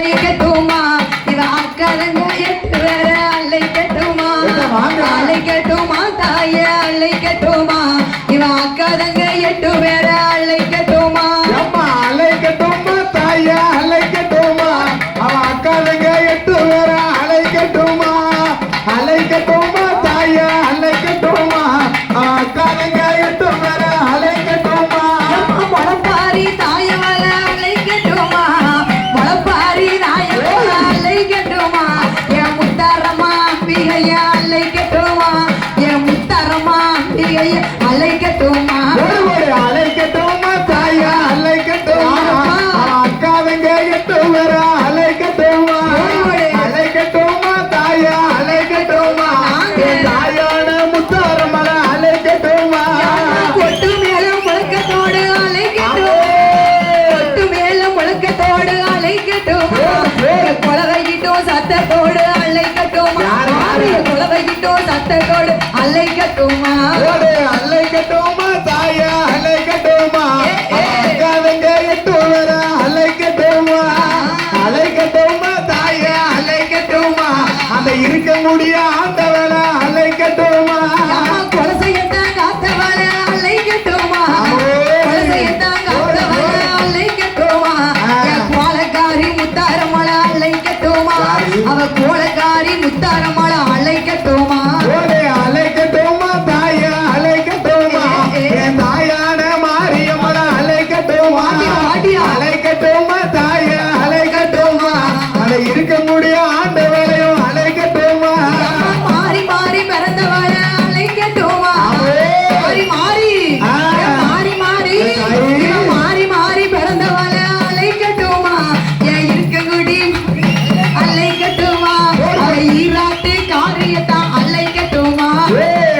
அலைக்கட்டுமா இவ அக்கறங்க எட்டு வேற அலைக்கட்டுமா அலைக்கட்டுமா தாய அலைக்கட்டுமா இவ அக்கறங்க எட்டு வேற அலைக்கட்டுமா அலைக்கட்டோமரா அலைக்கட்டோமா அலைக்கட்டோமா தாயா அலைக்கட்டோமா தாயான முத்தாரமரா அலைக்கட்டோமா கொட்டு மேல முழக்கத்தோடு அலைக்கட்டோம் கொட்டு மேல முழக்கத்தோடு அலைக்கட்டோம் குலவையிட்டோம் சத்தத்தோடு அலைக்கட்டோமா குலவையிட்டோம் சத்தத்தோடு அலைக்கட்டோமா நம்முடைய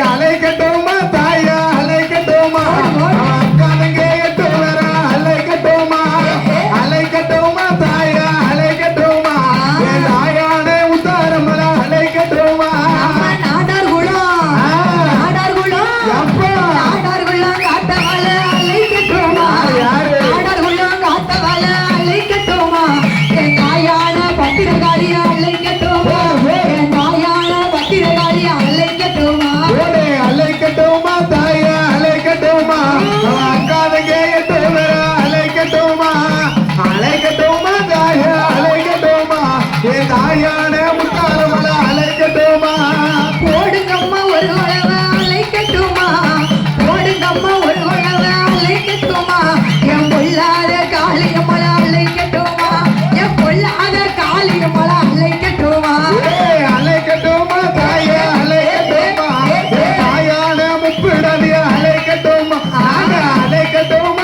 அலை அலை கட்டும்.